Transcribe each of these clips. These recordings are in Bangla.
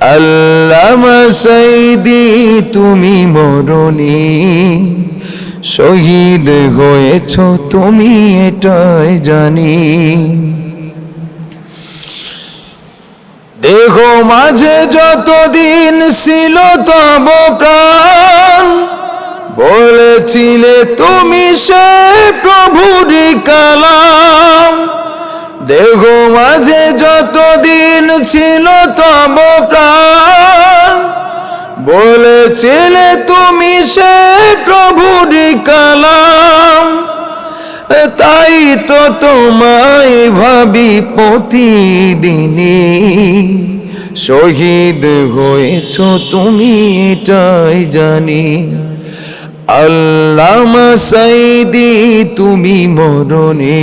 আল্লামা সাইদি, তুমি মরণি। শহীদ হয়েছ তুমি, এটাই জানি। দেহ মাঝে যতদিন ছিল তব প্রাণ। বলেছিলে তুমি সে প্রভুরি কালাম। দেহ মাঝে যতদিন ছিল তব প্রাণ। বলেছিলে তুমি সে প্রভুরি কালাম। তাই তো তোমায় ভাবি প্রতিদিনই। শহীদ হয়েছ তুমি এটাই জানি। আল্লামা সাইদি, তুমি মরণে।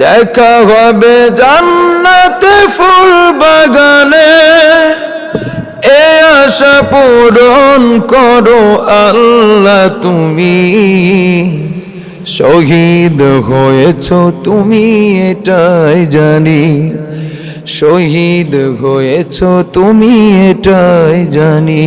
দেখা হবে জান্নাতে ফুল বাগানে। এ আশা পূরণ করো আল্লাহ তুমি। শহীদ হয়েছ তুমি, এটাই জানি। শহীদ হয়েছ তুমি, এটাই জানি।